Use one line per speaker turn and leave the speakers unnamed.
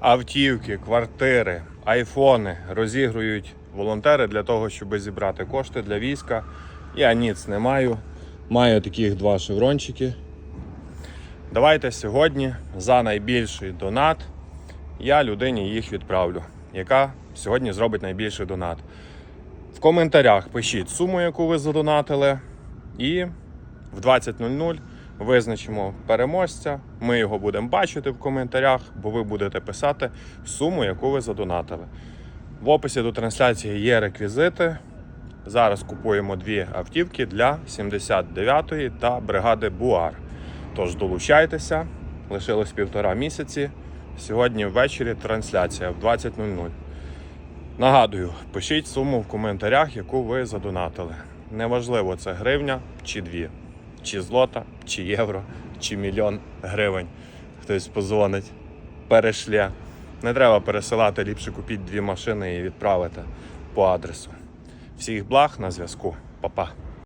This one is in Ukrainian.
Автівки, квартири, айфони розігрують волонтери для того, щоб зібрати кошти для війська. Я ніц не маю. Маю таких два шеврончики. Давайте сьогодні за найбільший донат я людині їх відправлю, яка сьогодні зробить найбільший донат. В коментарях пишіть суму, яку ви задонатили, і в 20.00 визначимо переможця. Ми його будемо бачити в коментарях, бо ви будете писати суму, яку ви задонатили. В описі до трансляції є реквізити. Зараз купуємо дві автівки для 79-ї та бригади Буар. Тож долучайтеся, лишилось півтора місяці. Сьогодні ввечері трансляція в 20.00. Нагадую, пишіть суму в коментарях, яку ви задонатили. Неважливо, це гривня чи дві, чи злота, чи євро, чи мільйон гривень. Хтось позвонить, перешлє. Не треба пересилати, ліпше купіть дві машини і відправити по адресу. Всіх благ на зв'язку. Па-па.